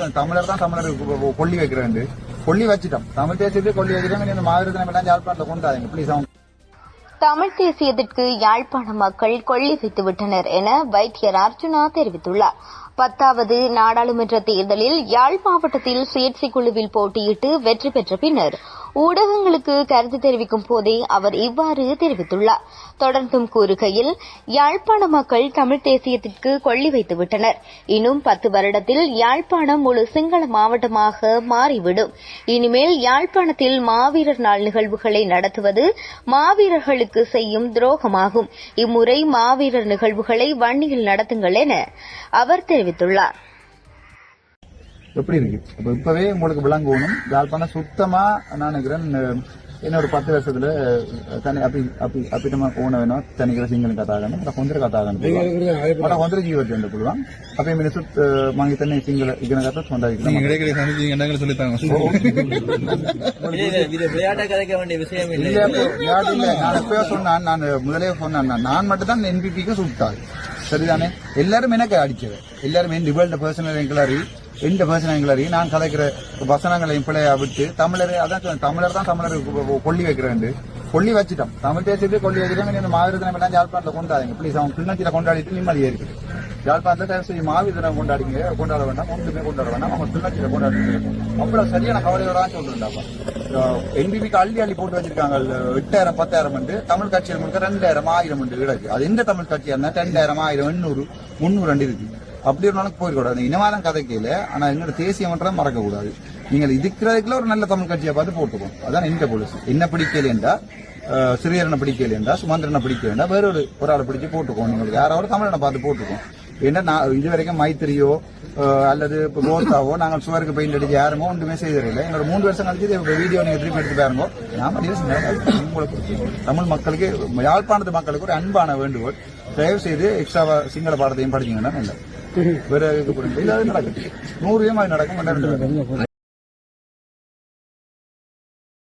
அதான் தமிழர் தான் தமிழர் கொல்லி வைக்கிறேன் கொல்லி வச்சுட்டோம். தமிழ் தேசியத்தை கொல்லி வைக்கிறேன் இந்த மாவீரத்தினம் எல்லாம் யாழ்ப்பாணத்தில் கொண்டாதீங்க. ப்ளீஸ் அவங்க. தமிழ் தேசியத்திற்கு யாழ்ப்பாண மக்கள் கொள்ளி வைத்து விட்டனர் என வைத்தியர் அர்ஜுனா தெரிவித்துள்ளார். பத்தாவது நாடாளுமன்ற தேர்தலில் யாழ் மாவட்டத்தில் சுயேட்சை குழுவில் போட்டியிட்டு வெற்றி பெற்ற பின்னர் ஊடகங்களுக்கு கருத்து தெரிவிக்கும் போதே அவர் இவ்வாறு தெரிவித்துள்ளார். தொடர்ந்தும் கூறுகையில் யாழ்ப்பாண மக்கள் தமிழ் தேசியத்திற்கு கொள்ளி வைத்துவிட்டனர். இன்னும் பத்து வருடத்தில் யாழ்ப்பாணம் முழு சிங்கள மாவட்டமாக மாறிவிடும். இனிமேல் யாழ்ப்பாணத்தில் மாவீரர் நாள் நிகழ்வுகளை நடத்துவது மாவீரர்களுக்கு செய்யும் துரோகமாகும். இம்முறை மாவீரர் நிகழ்வுகளை வன்னியில் நடத்துங்கள் என அவர் தெரிவித்துள்ளார். எப்படி இருக்கு? அப்போ இப்பவே உங்களுக்கு விளங்கணும் யாழ்ப்பாணம் சுத்தமா நான் நினைக்கிறேன் என்ன ஒரு பத்து வருஷத்துல தனி அப்படி அப்படி அப்படி நம்ம ஓன வேணும் தனிக்கிற சிங்கன் கத்தாகணும் அப்புறம் கொஞ்சம் கத்தாகணும் ஆனால் கொஞ்சம் ஜீவத்தை வந்து கொள்வான் அப்போ மீன் சுத் மாங்கி தண்ணி சிங்கள இக்கன கத்தா சொந்தாங்க சொல்லித்தாங்க? விளையாட்டை கதைக்க வேண்டிய விஷயம் இல்லை. நான் எப்பயோ சொன்னான் நான் முதலே சொன்னான் நான் மட்டும் தான் என்பிபிக்கு சுட்டாள். சரிதானே? எல்லாரும் எனக்கு அடிச்சது எல்லாருமே என் பர்சனல் என்களாரி எந்த வசனங்களையும் நான் கதைக்கிற வசனங்களையும் பிள்ளையா விட்டு தமிழர் அதான் தமிழர் தான் தமிழர் கொல்லி வைக்கிறேன் கொல்லி வச்சுட்டோம் தமிழ் தேசியத்தை கொல்லி வைக்கிறோம் இந்த மாவீரத்தினம் எல்லாம் யாழ்ப்பாணத்தில் கொண்டாடுங்க ப்ளீஸ் அவன் கிண்ணத்தில் கொண்டாடிட்டு நிம்மதியா இருக்குது யாழ்ப்பாணத்தில் தயவு செய்து மாவீரத்தினம் கொண்டாடிங்க. கொண்டாட வேண்டாம் ஒன்றுமே கொண்டாட வேண்டாம். அவங்க கிண்ணத்தில் கொண்டாடுங்க அவ்வளவு சரியான கவலையோட சொல்றாப்பா சொல்றேன்டாப்பா. என்பிபிக்கு அள்ளி அள்ளி போட்டு வச்சிருக்காங்க எட்டாயிரம் பத்தாயிரம் உண்டு. தமிழ் கட்சியில் முழுக்க ரெண்டாயிரம் ஆயிரம் உண்டு. கிடக்கு அது எந்த தமிழ் கட்சியா இருந்தா ரெண்டாயிரம் ஆயிரம் எண்ணூறு முந்நூறு ரெண்டு இருக்கு. அப்படி ஒரு நாளைக்கு போயிருக்கூடாது இனவாதம் கதைக்கையில ஆனா என்னோட தேசிய மன்றம் மறக்க கூடாது நீங்கள் இதுக்கிறதுக்குள்ள ஒரு நல்ல தமிழ் கட்சியை பார்த்து போட்டுக்கோம் அதான் இந்த போலீஸ் என்ன பிடிக்கலையென்றா அஹ், சிறியரனை பிடிக்கலையென்றா சுமந்திரனை பிடிக்க வேற ஒரு ஒரு ஆளை பிடிச்சு போட்டுக்கோம் உங்களுக்கு யாராவது தமிழனை பார்த்து போட்டுக்கோம் ஏன்னா நான் இது வரைக்கும் மைத்திரியோ அல்லது இப்போ கோத்தாவோ நாங்கள் சுவருக்கு பெயிண்ட் அடிச்சு யாருமோ ஒன்றுமே செய்ததில்லை. எங்களோட மூணு வருஷம் கழிச்சு இந்த வீடியோ நீங்கள் திருப்பி எடுத்து பாருங்க. நாம உங்களுக்கு தமிழ் மக்களுக்கு யாழ்ப்பாணத்து மக்களுக்கு ஒரு அன்பான வேண்டுகோள். தயவு செய்து எக்ஸ்ட்ரா சிங்கள பாடத்தையும் படிச்சீங்கன்னா நல்லது வேற இது புரியுது. நடக்கும் நூறு ஏமா நடக்கும் நடக்கும்